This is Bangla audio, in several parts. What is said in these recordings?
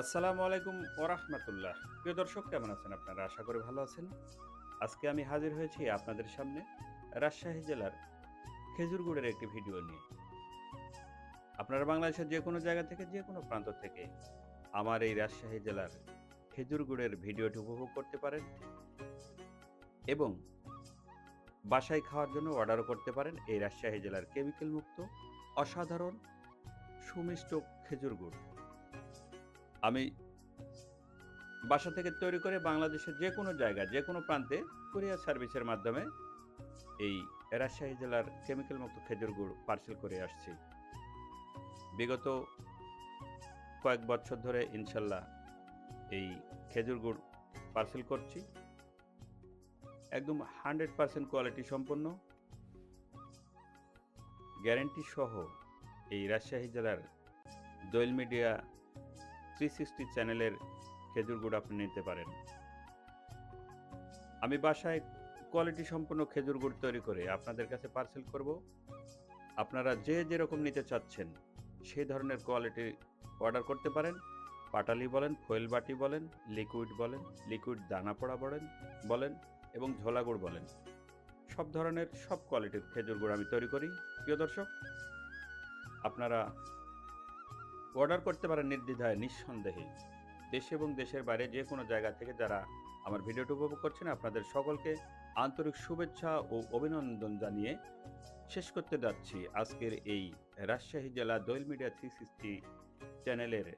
আসসালামু আলাইকুম ওরহমতুল্লাহ। প্রিয় দর্শক, কেমন আছেন আপনারা? আশা করি ভালো আছেন। আজকে আমি হাজির হয়েছি আপনাদের সামনে রাজশাহী জেলার খেজুরগুড়ের একটি ভিডিও নিয়ে। আপনারা বাংলাদেশের যে কোনো জায়গা থেকে, যে কোনো প্রান্ত থেকে আমার এই রাজশাহী জেলার খেজুরগুড়ের ভিডিওটি উপভোগ করতে পারেন এবং বাসায় খাওয়ার জন্য অর্ডারও করতে পারেন এই রাজশাহী জেলার কেমিক্যাল মুক্ত, অসাধারণ, সুমিষ্ট খেজুর গুড় আমি বাসা থেকে তৈরি করে বাংলাদেশের যে কোনো জায়গায় যে কোনো প্রান্তে কুরিয়ার সার্ভিসের মাধ্যমে এই রাজশাহী জেলার কেমিক্যাল মুক্ত খেজুর গুড় পার্সেল করে আসছি। বিগত কয়েক বছর ধরে ইনশাল্লাহ এই খেজুর গুড় পার্সেল করছি। একদম হান্ড্রেড পার্সেন্ট কোয়ালিটি সম্পন্ন। গ্যারেন্টি সহ এই রাজশাহী জেলার দোয়েল মিডিয়া থ্রি সিক্সটি চ্যানেলের খেজুর গুড় আপনি নিতে পারেন। আমি বাসায় কোয়ালিটি সম্পন্ন খেজুর গুড় তৈরি করে আপনাদের কাছে পার্সেল করব। আপনারা যে যেরকম নিতে চাচ্ছেন, সেই ধরনের কোয়ালিটি অর্ডার করতে পারেন। পাটালি বলেন ফয়েল বাটি বলেন লিকুইড বলেন লিকুইড দানা পড়া বলেন বলেন এবং ঝোলা গুড় বলেন। সব ধরনের, সব কোয়ালিটির খেজুর গুড় আমি তৈরি করি। প্রিয় দর্শক, আপনারা অর্ডার করতে পারেন নির্দ্বিধায় নিঃসন্দেহে দেশ এবং দেশের বাইরে যে কোনো জায়গা থেকে যারা আমার ভিডিওটি উপভোগ করছেন, আপনাদের সকলকে আন্তরিক শুভেচ্ছা ও অভিনন্দন জানিয়ে শেষ করতে যাচ্ছি আজকের এই রাজশাহী জেলা দৈল মিডিয়া থ্রি সিক্সটি চ্যানেলের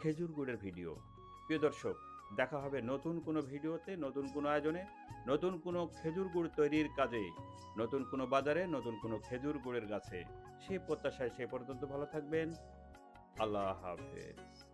খেজুর গুড়ের ভিডিও। প্রিয় দর্শক, দেখা হবে নতুন কোনো ভিডিওতে, নতুন কোনো আয়োজনে, নতুন কোনো খেজুর গুড় তৈরির কাজে, নতুন কোনো বাজারে, নতুন কোনো খেজুর গুড়ের গাছে। সে প্রত্যাশায় সে পর্যন্ত ভালো থাকবেন। Allah Hafiz.